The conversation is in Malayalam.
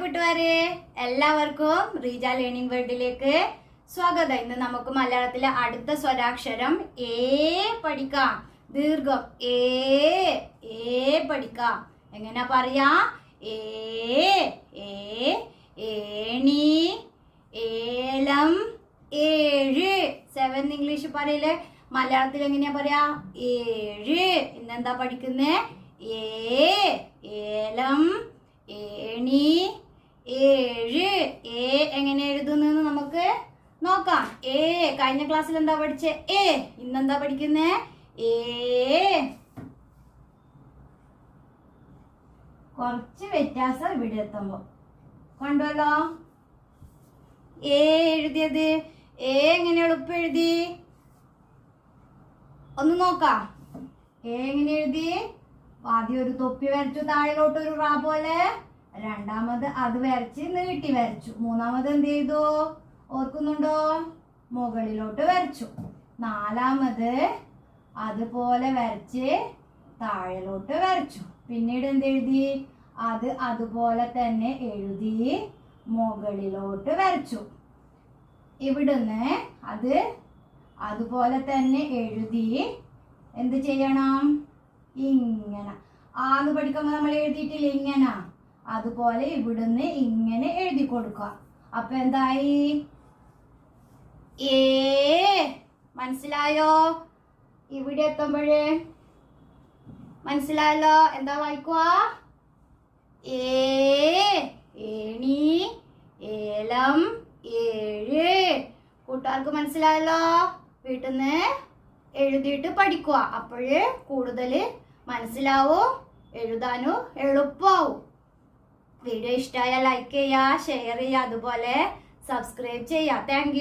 കൂട്ടുകാരെ എല്ലാവർക്കും റീജ ലേണിംഗ് വേൾഡിലേക്ക് സ്വാഗതം. ഇന്ന് നമുക്ക് മലയാളത്തിലെ അടുത്ത സ്വരാക്ഷരം ഏ പഠിക്കാം. ദീർഘം ഏ ഏ പഠിക്കാം. എങ്ങനെ പറയാ? ഏണി ഏലം ഏഴ്. സെവൻ ഇംഗ്ലീഷ് പറയില്ലേ? മലയാളത്തിൽ എങ്ങനെയാ പറയാ? ഏഴ്. ഇന്നെന്താ പഠിക്കുന്നേ? ഏലം ഏഴ് എ എങ്ങനെ എഴുതുന്നെന്ന് നമുക്ക് നോക്കാം. എ കഴിഞ്ഞ ക്ലാസ്സിൽ എന്താ പഠിച്ചേ? എ ഇന്നെന്താ പഠിക്കുന്നേ? ഏ. കുറച്ച് വ്യത്യാസം ഇവിടെ എത്തുമ്പോ. കണ്ടുവല്ലോ. ഏ എഴുതിയത്? എ എങ്ങനെ എളുപ്പം എഴുതി? ഒന്ന് നോക്കാം. എ എങ്ങനെ എഴുതി? ആദ്യം ഒരു തൊപ്പി വരച്ചു താഴെലോട്ട് ഒരു റാ പോലെ. രണ്ടാമത് അത് വരച്ച് നീട്ടി വരച്ചു. മൂന്നാമത് എന്ത് ചെയ്തു? ഓർക്കുന്നുണ്ടോ? മുകളിലോട്ട് വരച്ചു. നാലാമത് അതുപോലെ വരച്ച് താഴെലോട്ട് വരച്ചു. പിന്നീട് എന്ത് എഴുതി? അത് അതുപോലെ തന്നെ എഴുതി മുകളിലോട്ട് വരച്ചു. ഇവിടുന്ന് അത് അതുപോലെ തന്നെ എഴുതി എന്ത് ചെയ്യണം? ഇങ്ങനെ. ആന്ന് പഠിക്കുമ്പോൾ നമ്മൾ എഴുതിയിട്ടില്ല ഇങ്ങനെ? അതുപോലെ ഇവിടുന്ന് ഇങ്ങനെ എഴുതി കൊടുക്കുക. അപ്പൊ എന്തായി? ഏ മനസ്സിലായോ? ഇവിടെ എത്തുമ്പോഴേ മനസ്സിലായല്ലോ? എന്താ വായിക്കുക ഏണി ഏലം ഏഴ്. കൂട്ടുകാർക്ക് മനസ്സിലായല്ലോ? വീട്ടിൽ നിന്ന് എഴുതിയിട്ട് പഠിക്കുക അപ്പോഴേ കൂടുതൽ മനസ്സിലാവും? എഴുതാനും എളുപ്പമാവും വീഡിയോ ഇഷ്ടമായാൽ ലൈക്ക് ചെയ്യുക ഷെയർ ചെയ്യുക അതുപോലെ സബ്സ്ക്രൈബ് ചെയ്യുക. താങ്ക്